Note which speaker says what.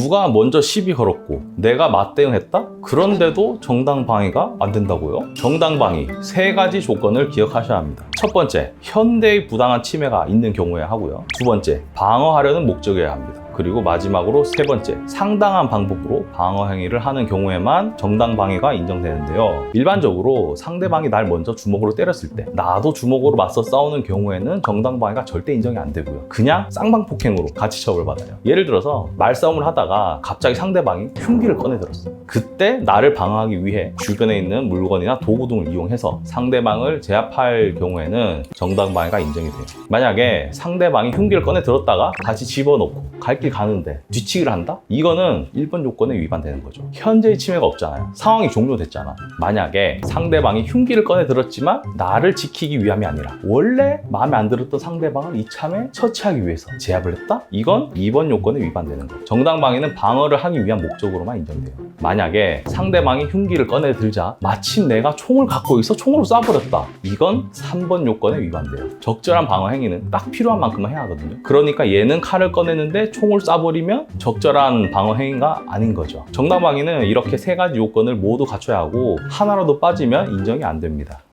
Speaker 1: 누가 먼저 시비 걸었고 내가 맞대응했다? 그런데도 정당 방위가 안 된다고요? 정당 방위 세 가지 조건을 기억하셔야 합니다. 첫 번째, 현대의 부당한 침해가 있는 경우에 하고요. 두 번째, 방어하려는 목적이어야 합니다. 그리고 마지막으로 세 번째, 상당한 방법으로 방어 행위를 하는 경우에만 정당 방위가 인정되는데요. 일반적으로 상대방이 날 먼저 주먹으로 때렸을 때 나도 주먹으로 맞서 싸우는 경우에는 정당 방위가 절대 인정이 안 되고요. 그냥 쌍방 폭행으로 같이 처벌받아요. 예를 들어서 말싸움을 하다가 갑자기 상대방이 흉기를 꺼내 들었어요. 그때 나를 방어하기 위해 주변에 있는 물건이나 도구 등을 이용해서 상대방을 제압할 경우에는 정당 방위가 인정이 돼요. 만약에 상대방이 흉기를 꺼내 들었다가 다시 집어넣고 갈길 가는데 뒤치기를 한다? 이거는 1번 요건에 위반되는 거죠. 현재의 침해가 없잖아요. 상황이 종료됐잖아. 만약에 상대방이 흉기를 꺼내 들었지만 나를 지키기 위함이 아니라 원래 마음에 안 들었던 상대방을 이참에 처치하기 위해서 제압을 했다? 이건 2번 요건에 위반되는 거죠. 정당방위는 방어를 하기 위한 목적으로만 인정돼요. 만약에 상대방이 흉기를 꺼내 들자 마침 내가 총을 갖고 있어 총으로 쏴버렸다. 이건 3번 요건에 위반돼요. 적절한 방어 행위는 딱 필요한 만큼만 해야 하거든요. 그러니까 얘는 칼을 꺼내는데 총을 쏴버리면 적절한 방어 행위가 아닌 거죠. 정당방위는 이렇게 세 가지 요건을 모두 갖춰야 하고 하나라도 빠지면 인정이 안 됩니다.